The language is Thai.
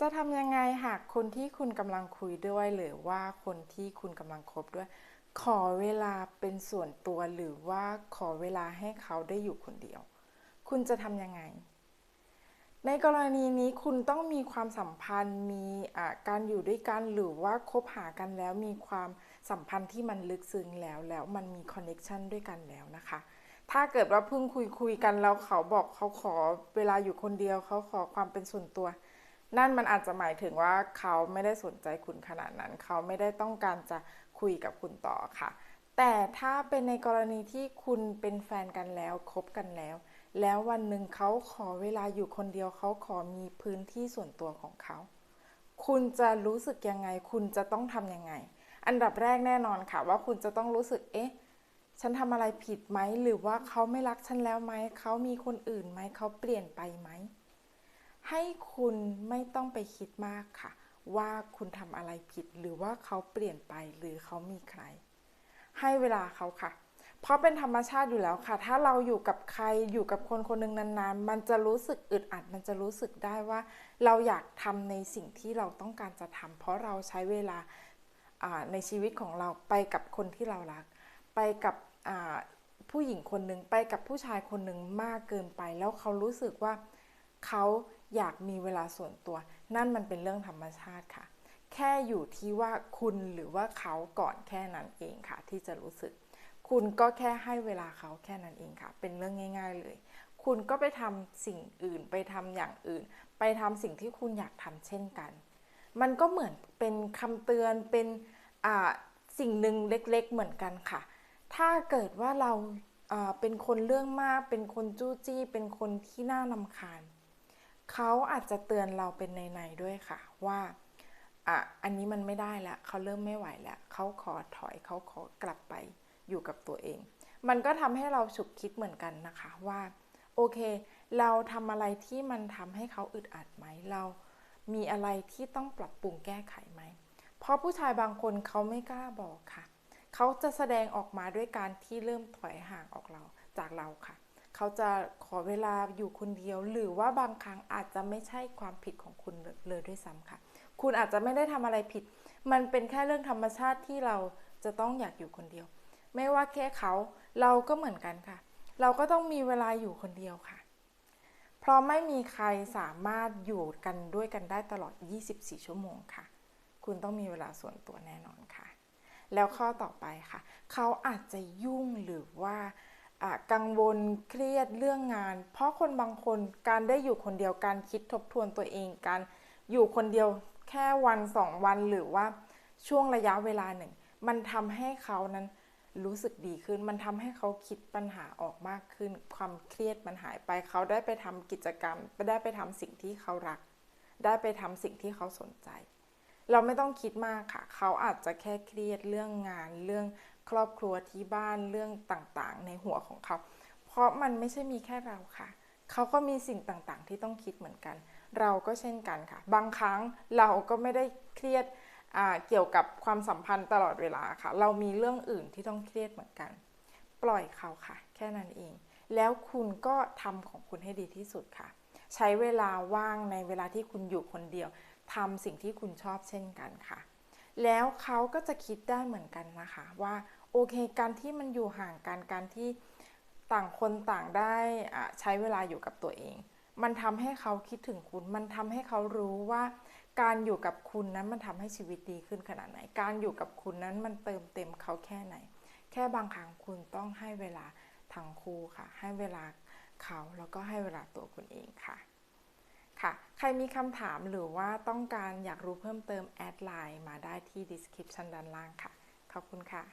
จะทำยังไงหากคนที่คุณกำลังคุยด้วย หรือว่าคนที่คุณกำลังคบด้วย ขอเวลาเป็นส่วนตัวหรือว่าขอเวลาให้เขาได้อยู่คนเดียว คุณจะทำยังไง ในกรณีนี้คุณต้องมีความสัมพันธ์มีการอยู่ด้วยกันหรือว่าคบหากันแล้วมีความสัมพันธ์ที่มันลึกซึ้งแล้วแล้วมันมีคอนเน็ชันด้วยกันแล้วนะคะถ้าเกิดว่าเพิ่งคุยคุยกันแล้วเขาบอกเขาขอเวลาอยู่คนเดียว เขาขอความเป็นส่วนตัว นั่นมันอาจจะหมายถึงว่าเขาไม่ได้สนใจคุณขนาดนั้น เขาไม่ได้ต้องการจะคุยกับคุณต่อค่ะ แต่ถ้าเป็นในกรณีที่คุณเป็นแฟนกันแล้วคบกันแล้ว แล้ววันหนึ่งเขาขอเวลาอยู่คนเดียวเขาขอมีพื้นที่ส่วนตัวของเขา คุณจะรู้สึกยังไง คุณจะต้องทำยังไง อันดับแรกแน่นอนค่ะ ว่าคุณจะต้องรู้สึกเอ๊ะฉันทำอะไรผิดไหมหรือว่าเขาไม่รักฉันแล้วไหมเขามีคนอื่นไหมเขาเปลี่ยนไปไหม ให้คุณไม่ต้องไปคิดมากค่ะ ว่าคุณทำอะไรผิดหรือว่าเขาเปลี่ยนไปหรือเขามีใคร ให้เวลาเขาค่ะ เพราะเป็นธรรมชาติอยู่แล้วค่ะ ถ้าเราอยู่กับใครอยู่กับคนคนหนึ่งนานๆ มันจะรู้สึกอึดอัด มันจะรู้สึกได้ว่า เราอยากทำในสิ่งที่เราต้องการจะทำเพราะเราใช้เวลาในชีวิตของเราไปกับคนที่เรารัก ไปกับผู้หญิงคนหนึ่งไปกับผู้ชายคนหนึ่งมากเกินไป แล้วเขารู้สึกว่า เขาอยากมีเวลาส่วนตัว นั่นมันเป็นเรื่องธรรมชาติค่ะ แค่อยู่ที่ว่าคุณหรือว่าเขาก่อนแค่นั้นเองค่ะ ที่จะรู้สึก คุณก็แค่ให้เวลาเขาแค่นั้นเองค่ะ เป็นเรื่องง่าย ๆ เลย คุณก็ไปทำสิ่งอื่น ไปทำอย่างอื่น ไปทำสิ่งที่คุณอยากทำเช่นกัน มันก็เหมือนเป็นคำเตือนเป็นสิ่งหนึ่งเล็ก ๆ เหมือนกันค่ะ ถ้าเกิดว่าเราเป็นคนเรื่องมาก เป็นคนจู้จี้ เป็นคนที่น่ารำคาญ เขาอาจจะเตือนเราเป็นในๆด้วยค่ะ ว่าอะอันนี้มันไม่ได้ล้วเขาเริ่มไม่ไหวแล้วเขาขอถอยเขาขอกลับไปอยู่กับตัวเอง มันก็ทำให้เราฉุกคิดเหมือนกันนะคะว่าโอเค เราทำอะไรที่มันทำให้เขาอึดอัดไหมเรามีอะไรที่ต้องปรับปรุงแก้ไขไหม เพราะผู้ชายบางคนเขาไม่กล้าบอกค่ะ เขาจะแสดงออกมาด้วยการที่เริ่มถอยห่างออกเราจากเราค่ะ เขาจะขอเวลาอยู่คนเดียว หรือว่าบางครั้งอาจจะไม่ใช่ความผิดของคุณเลยด้วยซ้ำค่ะ คุณอาจจะไม่ได้ทำอะไรผิด มันเป็นแค่เรื่องธรรมชาติที่เราจะต้องอยากอยู่คนเดียว ไม่ว่าแค่เขาเราก็เหมือนกันค่ะ เราก็ต้องมีเวลาอยู่คนเดียวค่ะ เพราะไม่มีใครสามารถอยู่กันด้วยกันได้ตลอด 24 ชั่วโมงค่ะ คุณต้องมีเวลาส่วนตัวแน่นอนค่ะ แล้วข้อต่อไปค่ะ เขาอาจจะยุ่งหรือว่า กังวลเครียดเรื่องงาน เพราะคนบางคนการได้อยู่คนเดียวการคิดทบทวนตัวเองการอยู่คนเดียวแค่วันสองวันหรือว่าช่วงระยะเวลาหนึ่ง มันทำให้เขานั้นรู้สึกดีขึ้น มันทำให้เขาคิดปัญหาออกมากขึ้น ความเครียดมันหายไป เขาได้ไปทำกิจกรรม ได้ไปทำสิ่งที่เขารัก ได้ไปทำสิ่งที่เขาสนใจ เราไม่ต้องคิดมากค่ะ เขาอาจจะแค่เครียดเรื่องงาน เรื่อง ครอบครัวที่บ้านเรื่องต่างๆ ในหัวของเขา เพราะมันไม่ใช่มีแค่เราค่ะ เขาก็มีสิ่งต่างๆ ที่ต้องคิดเหมือนกัน เราก็เช่นกันค่ะ บางครั้งเราก็ไม่ได้เครียดเกี่ยวกับความสัมพันธ์ตลอดเวลาค่ะ เรามีเรื่องอื่นที่ต้องเครียดเหมือนกัน ปล่อยเขาค่ะ แค่นั้นเอง แล้วคุณก็ทำของคุณให้ดีที่สุดค่ะ ใช้เวลาว่างในเวลาที่คุณอยู่คนเดียวทำสิ่งที่คุณชอบเช่นกันค่ะ แล้วเขาก็จะคิดได้เหมือนกันนะคะว่า โอเค การที่มันอยู่ห่างกันการที่ต่างคนต่างได้ใช้เวลาอยู่กับตัวเอง มันทำให้เขาคิดถึงคุณ มันทำให้เขารู้ว่า การอยู่กับคุณนั้นมันทำให้ชีวิตดีขึ้นขนาดไหน การอยู่กับคุณนั้นมันเติมเต็มเขาแค่ไหน แค่บางครั้งคุณต้องให้เวลาทั้งคู่ค่ะ ให้เวลาเขาแล้วก็ให้เวลาตัวคุณเองค่ะ ค่ะ ใครมีคำถามหรือว่าต้องการอยากรู้เพิ่มเติมแอดไลน์มาได้ที่ description ด้านล่างค่ะ ขอบคุณค่ะ